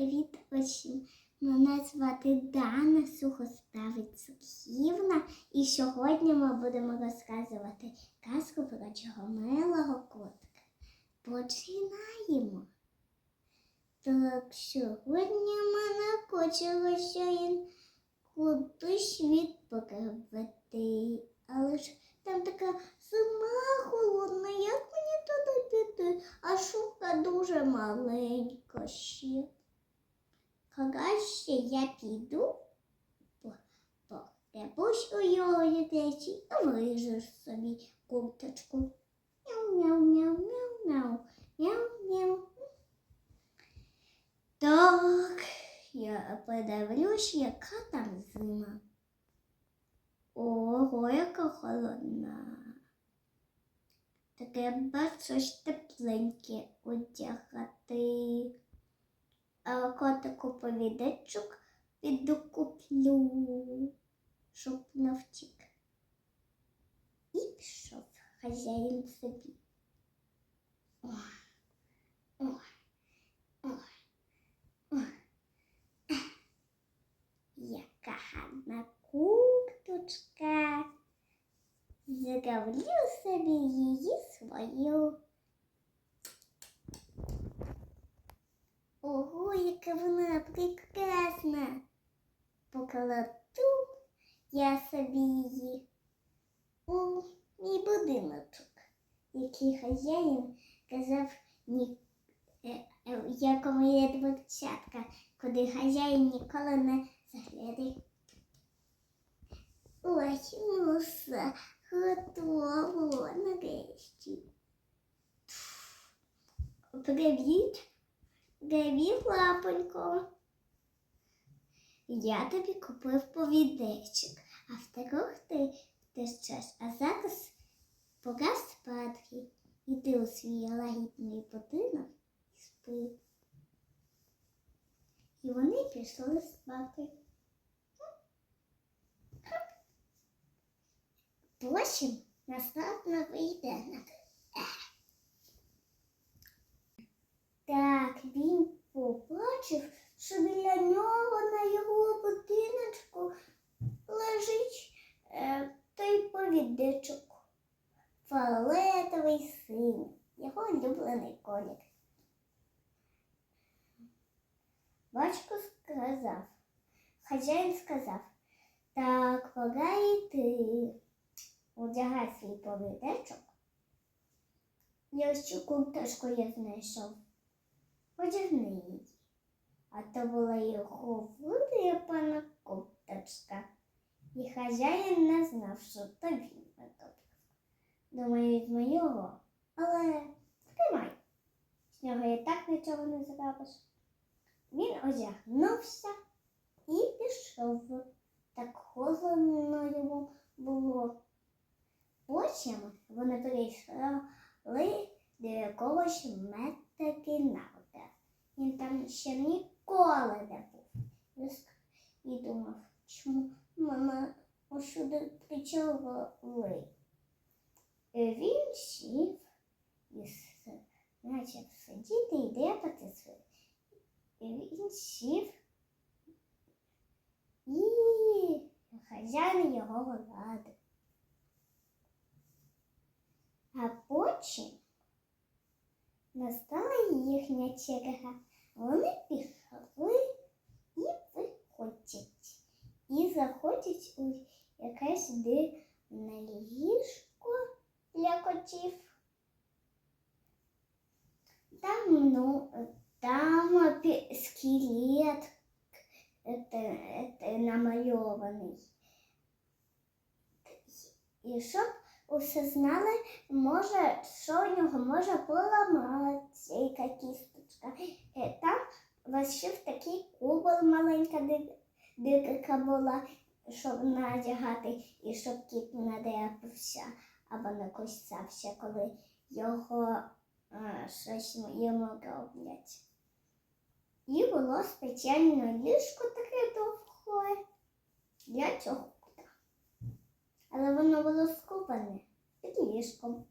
Привіт усім! Мене звати Дана Сухоставицьківна і сьогодні ми будемо розказувати казку про чого милого котика. Починаємо. Так, сьогодні мене хочелося він кудись відправити. Але ж там така зима холодна, як мені туди піти? А шубка дуже маленька ще. Краще я піду, по- погребусь у його речі і виріжеш собі курточку. Мяу-мяу-мяу-мяу-мяу. Мяу-мяу. Так, я подивлюсь, яка там зима. Ого, яка холодна. Таке бачу щось тепленьке одягати. Котику повідечок піду куплю, щоб не втік. І пішов хазяїн собі. Ой, ой, ой, ой. Яка гарна курточка. Зроблю собі її свою. Ого, яка вона прекрасна. Покладу я собі її у мій будиночок, який хазяїн казав, ні, е, е, в якому є дверцятка, куди хазяїн ніколи не загляне. Ось, ну готово нарешті. Привіт. Привіт, лапонько. Я тобі купив повідечок, а второх ти теж час. А зараз пора спадки. Іди у свій лагідний будинок і спи. І вони пішли спати. Потім настав новий день. Так, він побачив, що біля нього на його будиночку лежить е, той повідечок. Фіолетовий синій, його улюблений колір. Батько сказав, хазяїн сказав, так, пора йти. Одягай свій повідечок. Я цю курточку я знайшов. Одягни її. А то була його виляпана курточка. І хазяїн не знав, що то він виготовив. Думаю, візьму його, але тримай. З нього і так нічого не зробиш. Він одягнувся і пішов. Так холодно йому було. Потім вони прийшли до якогось метакінавта. Він там ще ніколи не був. І думав, чому мене усюди причалили. І Він сів і почав сидіти і. І він сів і хазяїн його гладив. А потім настала їхня черга. Вони пішли і виходять. І заходять у якесь дивне ліжко для котів. Там, ну, там скелет это, это намальований. І щоб усе знали, може, що у нього може поламатися, яка кісточка. Там вишив такий кубол маленька дирка була, щоб надягати, і щоб кіт не дряпався або не кусався, коли його е, щось йому роблять. І було спеціальне ліжко таке довге для цього кота. Але воно було скупане під ліжком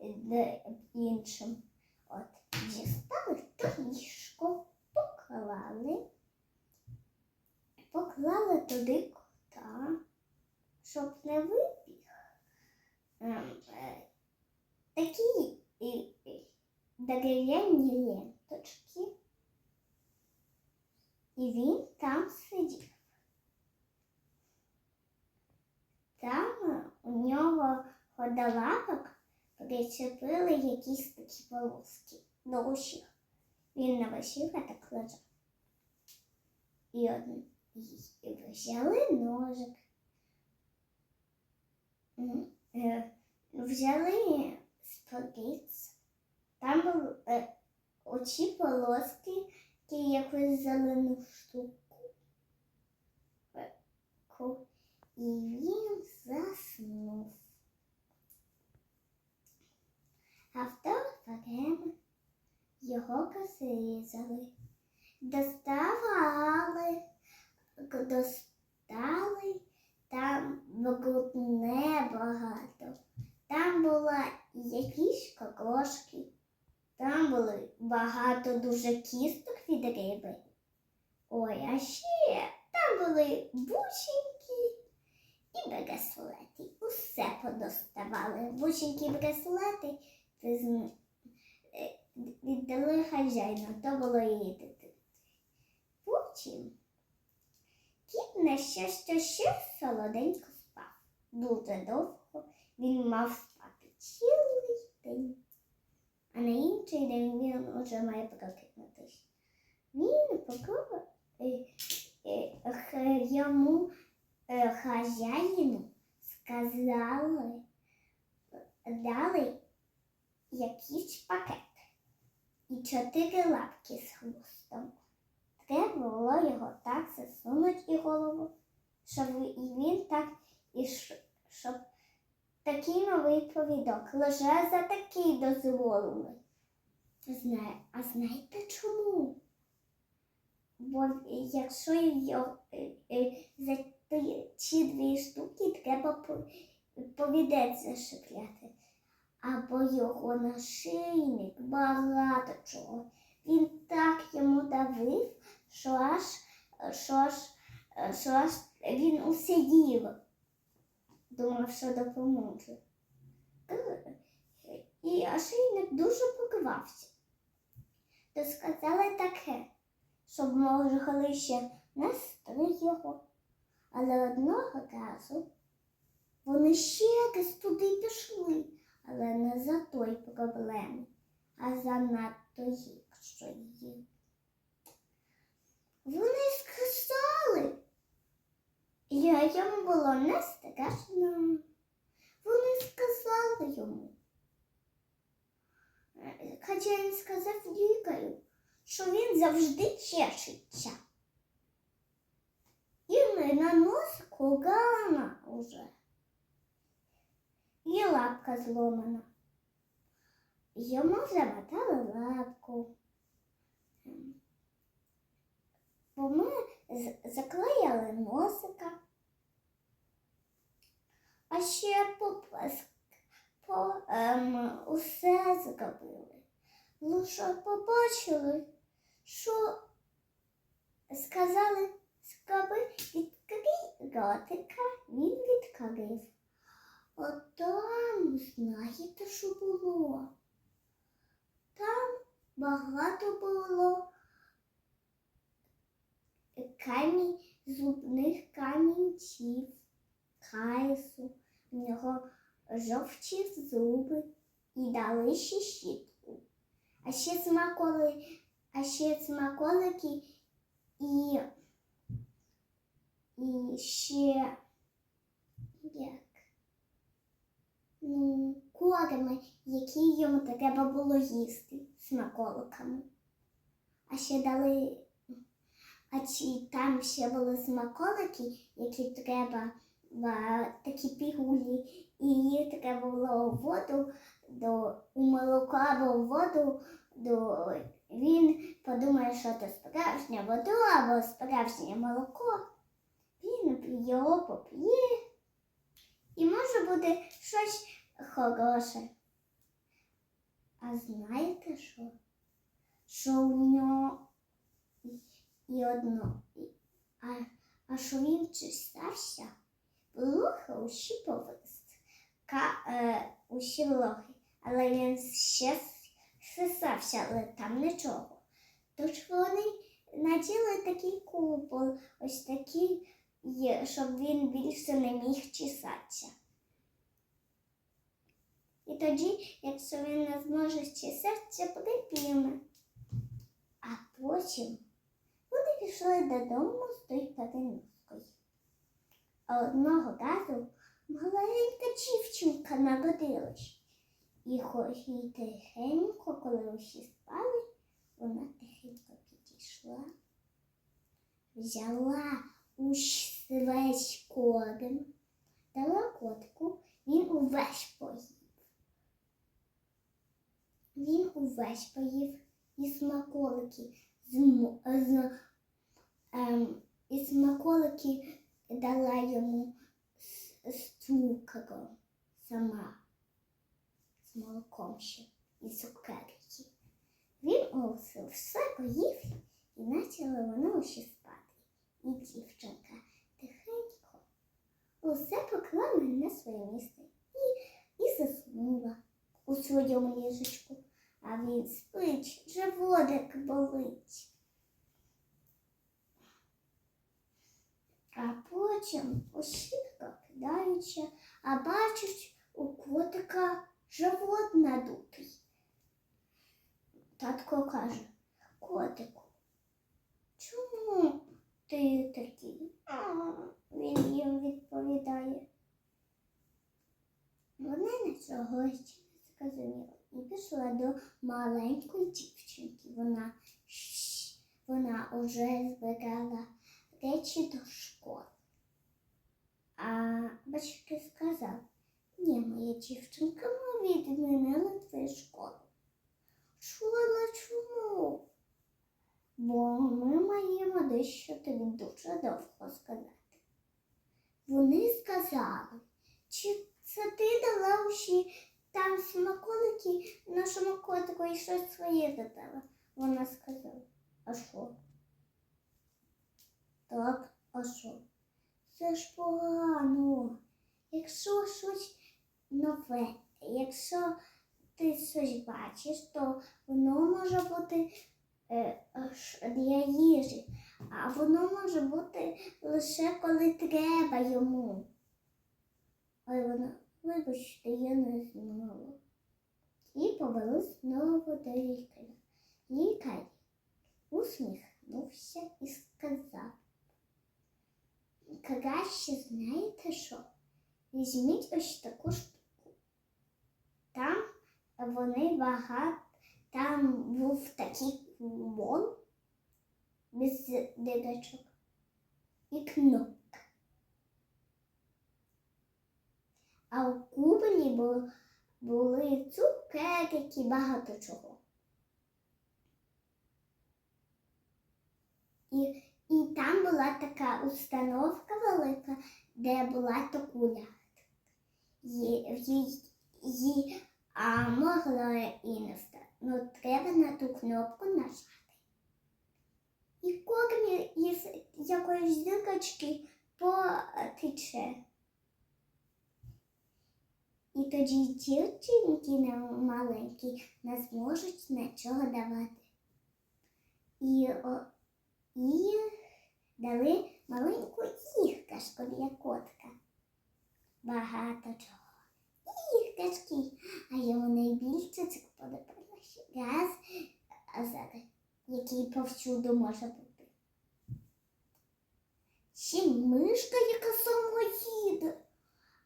е, іншим. От, дістали то ліжко, поклали. поклали, туди кота, щоб не вибіг. Ем, е, такі е, дерев'яні ленточки. І він там сидів. Там у нього ходолапок причепили якісь такі полоски до ушів. Він на вишивка так лежав. І, од- і взяли ножик. Е, Взяли спагетті. Там були е, оці полоски, якусь зелену штуку. І він заснув. А в те время його розрізали, доставали, достали, там було небагато. Там була якісь кокошки, там були багато дуже кісток від риби. Ой, а ще там були бусинки і браслети. Усе подоставали. Бусинки і браслети е, віддали хазяїну, то було її дитини. Потім кіт на щастя ще солоденько спав. Дуже довго він мав спати цілий день. А на інший день він уже має прокинутися. Він поки е, е, йому е, хазяїну сказали, дали якийсь пакет і чотири лапки з хвостом. Треба було його так засунути і голову, щоб і він так і щоб такий новий повідок лише за такий дозволили. Знає, а знаєте чому? Бо якщо його, е, е, за ці дві штуки треба по- повідець зашипляти. Або його нашийник, багато чого. Він так йому давив, що аж, що аж, що аж він усе їв. Думав, що допоможе. Е, І ошейник дуже покивався. То сказали таке, щоб могли ще нести його. Але одного разу вони ще десь туди пішли, але не за той проблеми, а за надто гіршої. Вони сказали, я йому було не страшно. Вони сказали йому. Хоча він сказав лікарю, що він завжди чешеться. І ми на носику рана уже. І лапка зломана. Йому замотали лапку. Бо ми з- заклеїли носика. А ще по, по ем, усе зробили. Лише побачили, що сказали, скаби відкрий ротика, він відкрив. От там, знаєте, що було? Там багато було камінь, зубних камінців, хайсу, в нього жовті зуби і дали ще щітку. А ще смаколи, а ще смаколики і, і ще як ну, які йому треба було їсти смаколиками. А ще дали а чи там ще були смаколики, які треба такі пігулі, і їх треба було у воду до у молоко або в воду, до він подумає, що це справжня вода або справжнє молоко. Він його поп'є і може буде щось хороше. А знаєте що? Що у нього І одно. А, а що він усі повис. Ка, е, усі блохи. Але він ще сисався, але там нічого. Тож вони наділи такий купол, ось такий, щоб він більше не міг чесатися. І тоді, якщо він не зможе чесатися, піна. А потім пішли додому з тою патерноскою. А одного разу маленька дівчинка народилась. І хоч і тихенько, коли усі спали, вона тихенько підійшла, взяла увесь корм, дала котику, він увесь поїв. Він увесь поїв і смаколики з, з, і смаколики дала йому з, сама, з молоком ще і цукерки. Він усе все поїв і почали вони усі спати. І дівчинка тихенько усе поклала на своє місце і, і заснула у своєму ліжечку. А він спить, животик болить. Потім усі прокидаються, а бачать у котика живот надутий. Татко каже, котику, чому ти такий? А, він їм відповідає. Вона нічого ще не зрозуміла і пішла до маленької дівчинки. Вона, вона вже збирала речі до школи. А батьки сказав, ні, моя дівчинка, ми відмінили твою школу. Школа чому? Бо ми маємо дещо тобі дуже довго сказати. Вони сказали, чи це ти дала усі там смаколики нашому котику і щось своє додала? Вона сказала, а що? Так, а що? Це ж погано. Якщо щось нове, якщо ти щось бачиш, то воно може бути е, для їжі, а воно може бути лише коли треба йому. Ой, вона, вибачте, я не знала. І повели знову до лікаря. Лікар усміхнувся і сказав. Краще знаєте що? Візьміть ось таку штуку. Там вони багато, там був такий кулон без дирочок і кнопка. А у кубелі були, були цукерки, багато чого. І, і там була така установка велика, де була то куля. Є, в їй, їй, а могла і не встати. Ну, треба на ту кнопку нажати. І корм із якоїсь дирочки потече. І тоді дівчинки маленькі не зможуть нічого давати. І, о, і дали маленьку іграшку для котика. Багато чого. Іграшки, а йому найбільше це подобалося. Газ а зараз, який повсюду може бути. Ще мишка, яка самоїде.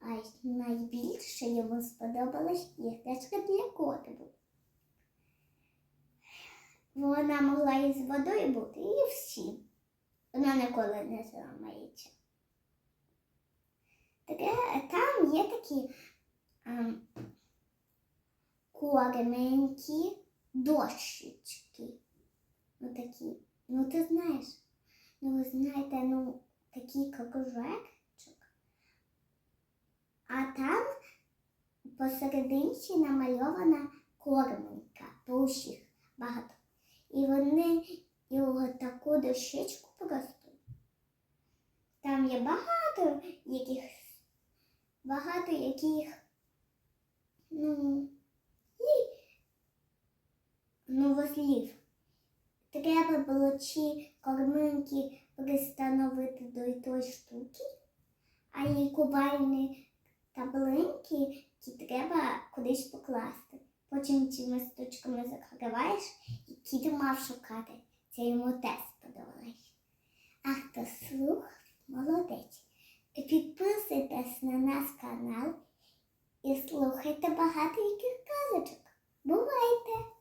А найбільше йому сподобалась іграшка для котика. Вона могла із водою бути і всі. Вона ніколи не зламається. Там є такі ем, коременькі дощечки. Ну такі. Ну ти знаєш. Ну ви знаєте, ну такий кружечок. А там посерединці намальована кормонька по усіх багато. І вони і таку дощечку просто. Там є багато яких, багато яких, ну, і, вузлів. Треба було чи корминки пристановити до тої штуки, а і кувальні таблинки ті треба кудись покласти. Потім цими штучками закриваєш і кіт мав шукати. Це йому тест сподобалось. А хто слух, молодець. Підписуйтесь на наш канал і слухайте багато яких казочок. Бувайте!